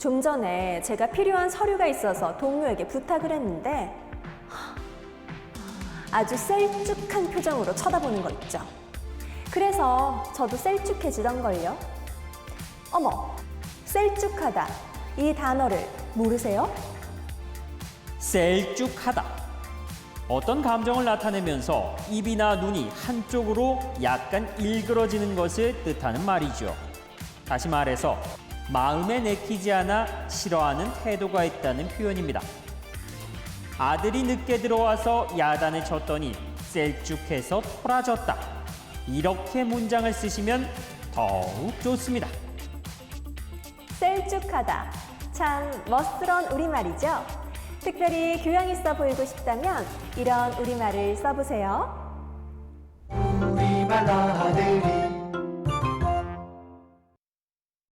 좀 전에 제가 필요한 서류가 있어서 동료에게 부탁을 했는데 하, 아주 셀쭉한 표정으로 쳐다보는 거 있죠. 그래서 저도 셀쭉해지던 걸요. 어머, 셀쭉하다. 이 단어를 모르세요? 셀쭉하다. 어떤 감정을 나타내면서 입이나 눈이 한쪽으로 약간 일그러지는 것을 뜻하는 말이죠. 다시 말해서 마음에 내키지 않아 싫어하는 태도가 있다는 표현입니다. 아들이 늦게 들어와서 야단을 쳤더니 셀쭉해서 토라졌다. 이렇게 문장을 쓰시면 더욱 좋습니다. 셀쭉하다. 참 멋스런 우리말이죠. 특별히 교양 있어 보이고 싶다면 이런 우리말을 써보세요. 우리말로